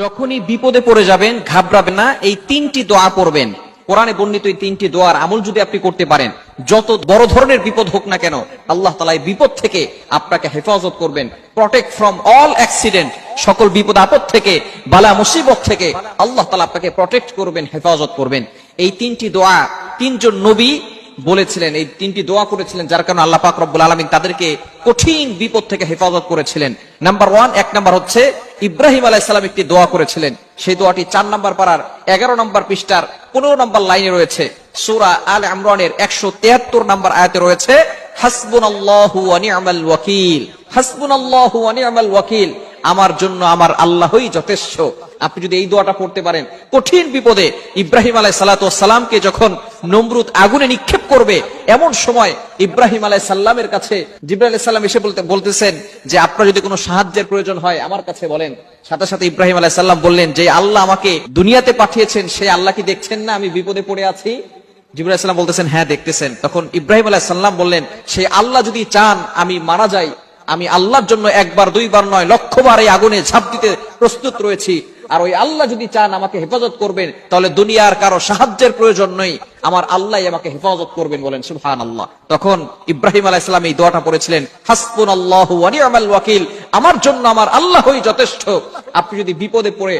যখনই বিপদে পড়ে যাবেন, ঘাবড়াবেন না, এই তিনটি দোয়া পড়বেন। কোরআনে বর্ণিত এই তিনটি দোয়ার আমল যদি আপনি করতে পারেন, যত বড় ধরনের বিপদ হোক না কেন, আল্লাহ তালা বিপদ থেকে আপনাকে হেফাজত করবেন। প্রটেক্ট ফ্রম অল অ্যাক্সিডেন্ট সকল বিপদ আপদ থেকে, বালা মুসিবত থেকে, আল্লাহ তালা আপনাকে প্রটেক্ট করবেন, হেফাজত করবেন। এই তিনটি দোয়া তিনজন নবী বলেছিলেন, এই তিনটি দোয়া করেছিলেন যার কারণে আল্লাহ পাক রব্বুল আলমিন তাদেরকে কঠিন বিপদ থেকে হেফাজত করেছিলেন। নাম্বার ওয়ান, এক নাম্বার হচ্ছে ইব্রাহিম আলাইসালাম একটি দোয়া করেছিলেন। সেই দোয়াটি চার নাম্বার পাড়ার এগারো নম্বর পৃষ্ঠার পনেরো নম্বর লাইনে রয়েছে। সুরা আল ইমরানের একশো তেহাত্তর নম্বর আয়াতে রয়েছে হাসবুন আল্লাহু ওয়াকিল হাসবুন আল্লাহু ওয়াকিল। আমার জন্য আমার আল্লাহই যথেষ্ট। আপনি যদি এই দোয়াটা পড়তে পারেন, কঠিন বিপদে ইব্রাহিম আলাই সালাতামকে যখন নমরুদ আগুনে নিক্ষেপ করবে, এমন সময় ইব্রাহিম আলাই সাল্লামের কাছে জিব্রাহ সাল্লাম এসে বলতে বলতেছেন যে, আপনার যদি কোনো সাহায্যের প্রয়োজন হয়, আমার কাছে বলেন। সাথে সাথে ইব্রাহিম আলাই সাল্লাম বললেন যে, আল্লাহ আমাকে দুনিয়াতে পাঠিয়েছেন সেই আল্লাহ কি দেখছেন না আমি বিপদে পড়ে আছি? জিব্রাহ সাল্লাম বলতেছেন হ্যাঁ দেখতেছেন। তখন ইব্রাহিম আলাহ সাল্লাম বললেন সেই আল্লাহ যদি চান আমি মারা যাই আমি আল্লাহর জন্য একবার, দুইবার নয়, লক্ষবার এই আগুনে ঝাঁপ দিতে প্রস্তুত রয়েছি। আর ওই আল্লাহ যদি চান আমাকে হেফাজত করবেন, তাহলে দুনিয়ার কারও সাহায্যের প্রয়োজন নেই। আমার আল্লাহ আমাকে হেফাজত করবেন বলেন সুহান আল্লাহ তখন ইব্রাহিম আলাহ ইসলাম এই দোয়াটা পড়েছিলেন হাসপুন আল্লাহ ওয়াকিল আমার জন্য আমার আল্লাহই যথেষ্ট। আপনি যদি বিপদে পড়ে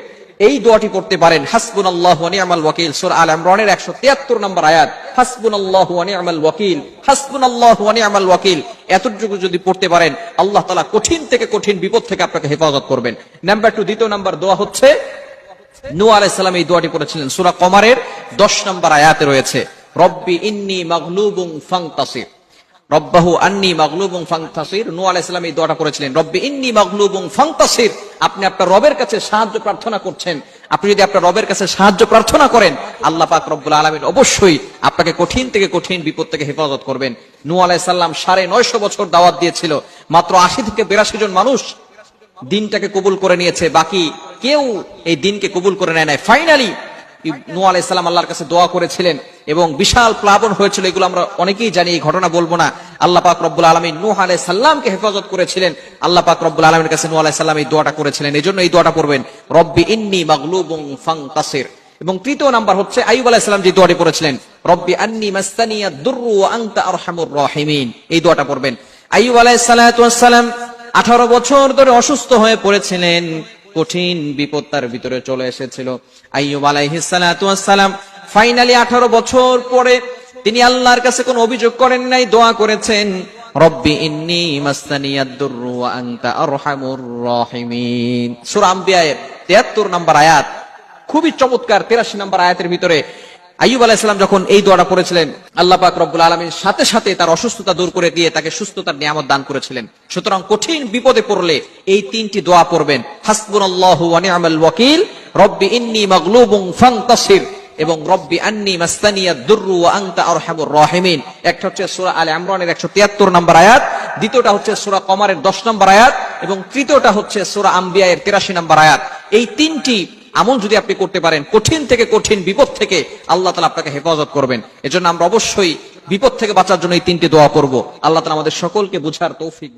এই দোয়াটি পড়তে পারেন হাসবুন আল্লাহ নিয়ামাল ওয়াকিল সুর আল ইমরানের একশো তিয়াত্তর নম্বর আয়াত হাসবুন আল্লাহ নিয়ামাল ওয়াকিল হাসবুন আল্লাহ নিয়ামাল ওয়াকিল এতটুকু যদি পড়তে পারেন, আল্লাহ তালা কঠিন থেকে কঠিন বিপদ থেকে আপনাকে হেফাজত করবেন। নাম্বার টু দ্বিতীয় নাম্বার দোয়া হচ্ছে নু আলাইসালাম এই দোয়াটি পড়েছিলেন, সুরা কমারের দশ নম্বর আয়াতে রয়েছে, রব্বি ইন্নি মাগলুবুং ফাংতাসির। রব্বাহু আন্নি সালাম এই দোয়াটা করেছিলেন রব্বি ইন্নি আপনি আপনার রবের কাছে সাহায্য প্রার্থনা করছেন, আপনি যদি আপনার রবের কাছে সাহায্য প্রার্থনা করেন, আল্লাহ পাক রব্বুল আলামিন অবশ্যই আপনাকে কঠিন থেকে কঠিন বিপদ থেকে হেফাজত করবেন। নূহ আলাইহিস সালাম সাড়ে নয়শো বছর দাওয়াত দিয়েছিল। মাত্র আশি থেকে বিরাশি জন মানুষ দিনটাকে কবুল করে নিয়েছে। বাকি কেউ এই দিনকে কবুল করে নেয় নাই। ফাইনালি নু আলাইসাল্লাম আল্লাহর কাছে দোয়া করেছিলেন এবং বিশাল প্লাবন হয়েছিল। এগুলো আমরা অনেকেই জানি, এই ঘটনা বলব না। আল্লাহ পাক রব্বুল আলমী নূহ আলাই সাল্লামকে হেফাজত করেছিলেন। আল্লাহ পাক রব্বুল আলমীর কাছে নু আলাই সাল্লাম এই দোয়াটা করেছিলেন। এই জন্য এই দোয়াটা পড়বেন। রব্বি ইন্নি মাগলুবুং ফাং তাসির এবং তৃতীয় নাম্বার হচ্ছে আইব আলাইসাল্লাম যে দোয়াটি পড়েছিলেন, রব্বি আন্নি মাস্তানিয়া দুররু ওয়া আনতা আরহামুর রাহিমিন। এই দোয়াটা পড়বেন। আইব আলাইসাল্লাম আঠারো বছর ধরে অসুস্থ হয়ে পড়েছিলেন, কঠিন বিপদ তার ভিতরে চলে এসেছিল। আইয়ুব আলাইহিসালাম ফাইনালি আঠারো বছর পরে তিনি আল্লাহর কাছে কোনো অভিযোগ করেন নাই, দোয়া করেছেন, রব্বি ইন্নি মাস্তানিয়াদ-দুররু ওয়া আনতা আরহামুর রাহিমিন। সূরা আম্বিয়ায়ের 73 নম্বর আয়াত খুবই চমৎকার 83 নম্বর আয়াতের ভিতরে আইয়ুব আলাইসালাম যখন এই দোয়াটা পড়েছিলেন, আল্লাহ রব্বুল আলমীর সাথে সাথে তার অসুস্থতা দূর করে দিয়ে তাকে সুস্থতার নিয়ামত দান করেছিলেন। সুতরাং কঠিন বিপদে পড়লে এই তিনটি দোয়া পড়বেন হাসবুন রব্বি ইন্নি মাগলুবুং ফাংতাসির এবং রব্বি আন্নি মাস্তানিয়া দুররু ওয়া আনতা আরহামুর রাহিমিন। একটা হচ্ছে সূরা আলে ইমরানের 173 নম্বর আয়াত, দ্বিতীয়টা হচ্ছে সূরা কমারের 10 নম্বর আয়াত এবং তৃতীয়টা হচ্ছে সূরা আম্বিয়ায়ের 83 নম্বর আয়াত। এই তিনটি আমল যদি আপনি করতে পারেন, কঠিন থেকে কঠিন, বিপদ থেকে আল্লাহ তালা আপনাকে হেফাজত করবেন। এজন্য আমরা অবশ্যই বিপদ থেকে বাঁচার জন্য এই তিনটি দোয়া করব। আল্লাহ তালা আমাদের সকলকে বুঝার তৌফিক